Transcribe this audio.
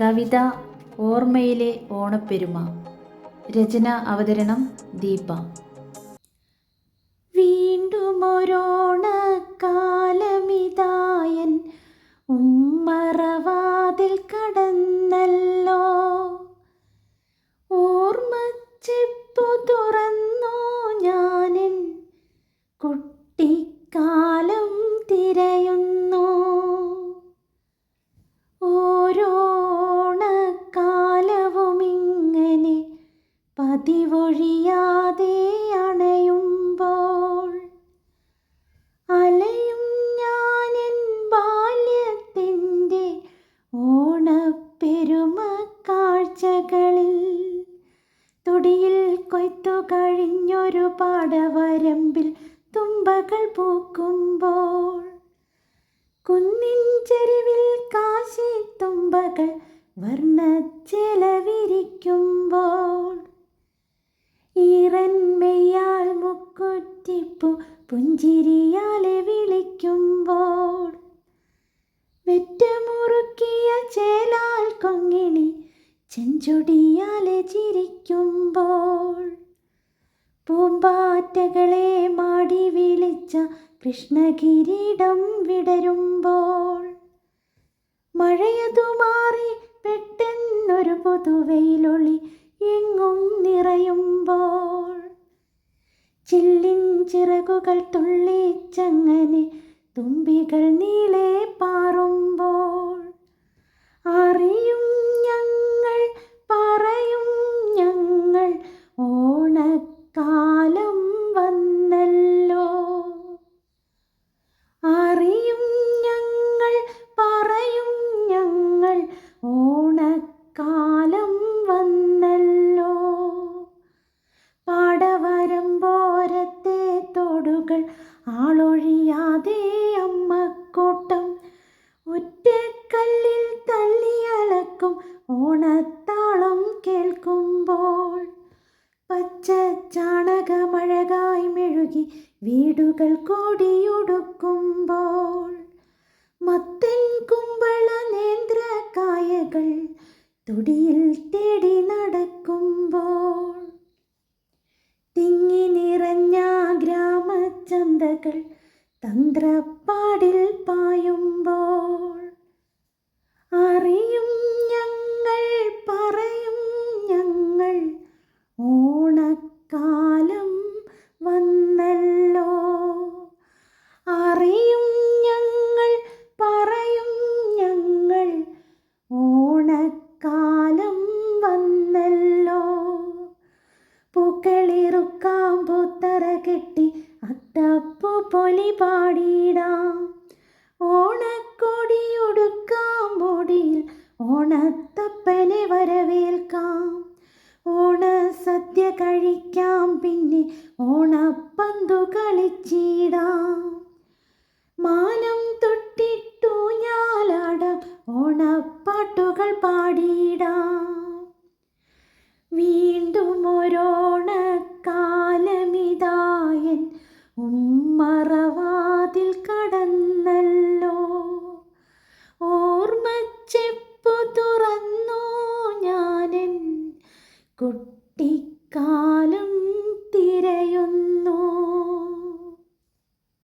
കവിത ഓർമ്മയിലെ ഓണപ്പെരുമ. രചന അവതരണം ദീപ. വീണ്ടും ഒരോണക്കാലമിതായൻ ഉമ്മറവാതിൽ കടന്നല്ലോ. ഓർമ്മച്ചെപ്പു തുറന്നു ഞാനിൻ. കുട്ടിക്കാലം തിരയുന്നു. ഓരോണക്കാലവും പാടവരമ്പിൽ തുമ്പകൾ പൂക്കുമ്പോൾ. കുന്നിൻ ചെരുവിൽ കാശി തുമ്പകൾ വർണച്ചെലവിരിക്കുമ്പോൾ. ഈറന്മയാൽ മുക്കുറ്റിപ്പു പുഞ്ചിരിയാലെ വിളിക്കുമ്പോൾ. വെറ്റമുറുക്കിയ ചേലാൽ കൊങ്ങിണി ചെഞ്ചൊടിയാലെ ചിരിക്കുമ്പോൾ. പൂമ്പാറ്റകളെ മാടി വിളിച്ച കൃഷ്ണകിരീടം വിടരുമ്പോൾ മഴയതു മാറി പെട്ടെന്നൊരു പുതുവെയിലൊളി എങ്ങും നിറയുമ്പോൾ ചില്ലിൻ ചിറകുകൾ തുള്ളിച്ചങ്ങനെ തുമ്പികൾ നീളെ പാറുമ്പോൾ അറിയും തോടുകൾ ആളൊഴിയാതെ അമ്മക്കൂട്ടം ഒറ്റക്കല്ലിൽ തള്ളിയളക്കും ഓണത്താളം കേൾക്കുമ്പോൾ. പച്ച ചാണകമഴകായി മെഴുകി വീടുകൾ കോടിയൊടുക്കുമ്പോൾ. മത്തൻ കുമ്പള നേന്ത്രക്കായകൾ തുടിയിൽ തേടി നടക്കുമ്പോൾ. തിങ്ങി നിറഞ്ഞ ഗ്രാമചന്തകൾ തന്ത്രപ്പാടിൽ പായുമ്പോൾ അറിയും പൊലി പാടിയിടാം ഓണക്കൊടിയൊടുക്കാം ഓടിയിൽ ഓണത്തപ്പനെ വരവേൽക്കാം. ഓണസദ്യ കഴിക്കാം പിന്നെ ഓണപ്പന്തു കളിച്ചിടാം. കുട്ടിക്കാലം തിരയുന്നു.